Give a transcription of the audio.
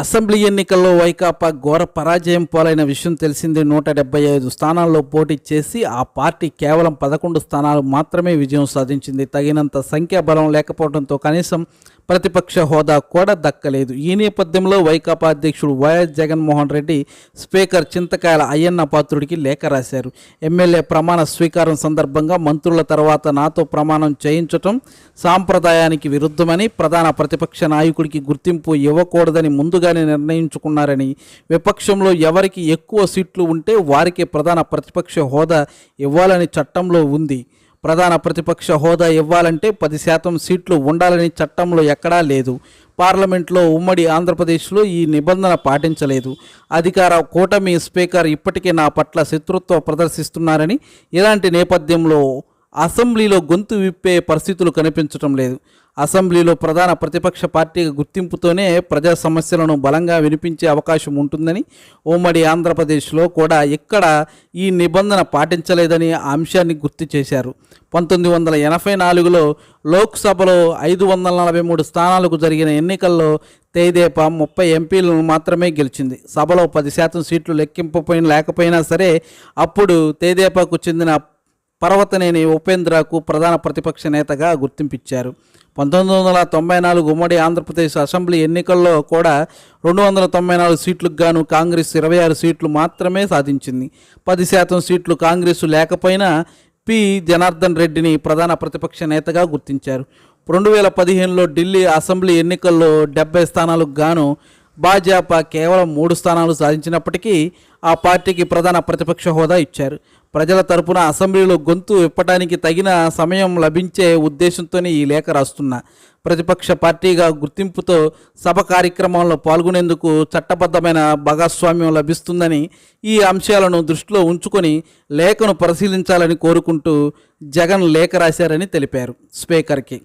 Assembly ఎన్నికల్లో వైకాపా ఘోర పరాజయం పాలైన విషయం తెలిసిందే. నూట డెబ్బై ఐదు స్థానాల్లో పోటీ చేసి ఆ పార్టీ కేవలం పదకొండు స్థానాలు మాత్రమే విజయం సాధించింది. తగినంత సంఖ్యాబలం లేకపోవడంతో కనీసం ప్రతిపక్ష హోదా కూడా దక్కలేదు. ఈ నేపథ్యంలో వైకాపా అధ్యక్షుడు వైఎస్ జగన్మోహన్ రెడ్డి స్పీకర్ చింతకాయల అయ్యన్న పాత్రుడికి లేఖ రాశారు. ఎమ్మెల్యే ప్రమాణ స్వీకారం సందర్భంగా మంత్రుల తర్వాత నాతో ప్రమాణం చేయించటం సాంప్రదాయానికి విరుద్ధమని ప్రధాన ప్రతిపక్ష నాయకుడికి గుర్తింపు ఇవ్వకూడదని ముందుగా ముందుగానే నిర్ణయించుకున్నారని విపక్షంలో ఎవరికి ఎక్కువ సీట్లు ఉంటే వారికే ప్రధాన ప్రతిపక్ష హోదా ఇవ్వాలని చట్టంలో ఉంది. ప్రధాన ప్రతిపక్ష హోదా ఇవ్వాలంటే పది శాతం సీట్లు ఉండాలని చట్టంలో ఎక్కడా లేదు. పార్లమెంట్లో ఉమ్మడి ఆంధ్రప్రదేశ్లో ఈ నిబంధన పాటించలేదు. అధికార కూటమి స్పీకర్ ఇప్పటికే నా పట్ల శత్రుత్వం ప్రదర్శిస్తున్నారని ఇలాంటి నేపథ్యంలో అసెంబ్లీలో గొంతు విప్పే పరిస్థితులు కనిపించటం లేదు. అసెంబ్లీలో ప్రధాన ప్రతిపక్ష పార్టీ గుర్తింపుతోనే ప్రజా సమస్యలను బలంగా వినిపించే అవకాశం ఉంటుందని ఉమ్మడి ఆంధ్రప్రదేశ్లో కూడా ఇక్కడ ఈ నిబంధన పాటించలేదని అంశాన్ని గుర్తు చేశారు. పంతొమ్మిది వందల ఎనభై నాలుగులో లోక్సభలో ఐదు వందల నలభై మూడు స్థానాలకు జరిగిన ఎన్నికల్లో తేదేపా ముప్పై ఎంపీలను మాత్రమే గెలిచింది. సభలో పది శాతం సీట్లు లెక్కింపపోయిన లేకపోయినా సరే అప్పుడు తేదేపాకు చెందిన పర్వతనేని ఉపేంద్రకు ప్రధాన ప్రతిపక్ష నేతగా గుర్తింపిచ్చారు. పంతొమ్మిది వందల తొంభై నాలుగు ఉమ్మడి ఆంధ్రప్రదేశ్ అసెంబ్లీ ఎన్నికల్లో కూడా రెండు వందల తొంభై నాలుగు సీట్లకు గాను కాంగ్రెస్ ఇరవై ఆరు సీట్లు మాత్రమే సాధించింది. పది శాతం సీట్లు కాంగ్రెస్ లేకపోయినా పి. జనార్దన్ రెడ్డిని ప్రధాన ప్రతిపక్ష నేతగా గుర్తించారు. రెండు వేల పదిహేనులో ఢిల్లీ అసెంబ్లీ ఎన్నికల్లో డెబ్బై స్థానాలకు గాను భాజపా కేవలం మూడు స్థానాలు సాధించినప్పటికీ ఆ పార్టీకి ప్రధాన ప్రతిపక్ష హోదా ఇచ్చారు. ప్రజల తరపున అసెంబ్లీలో గొంతు విప్పడానికి తగిన సమయం లభించే ఉద్దేశంతోనే ఈ లేఖ రాస్తున్నా. ప్రతిపక్ష పార్టీగా గుర్తింపుతో సభ కార్యక్రమంలో పాల్గొనేందుకు చట్టబద్ధమైన భాగస్వామ్యం లభిస్తుందని ఈ అంశాలను దృష్టిలో ఉంచుకొని లేఖను పరిశీలించాలని కోరుకుంటూ జగన్ లేఖ రాశారని తెలిపారు. స్పీకర్కి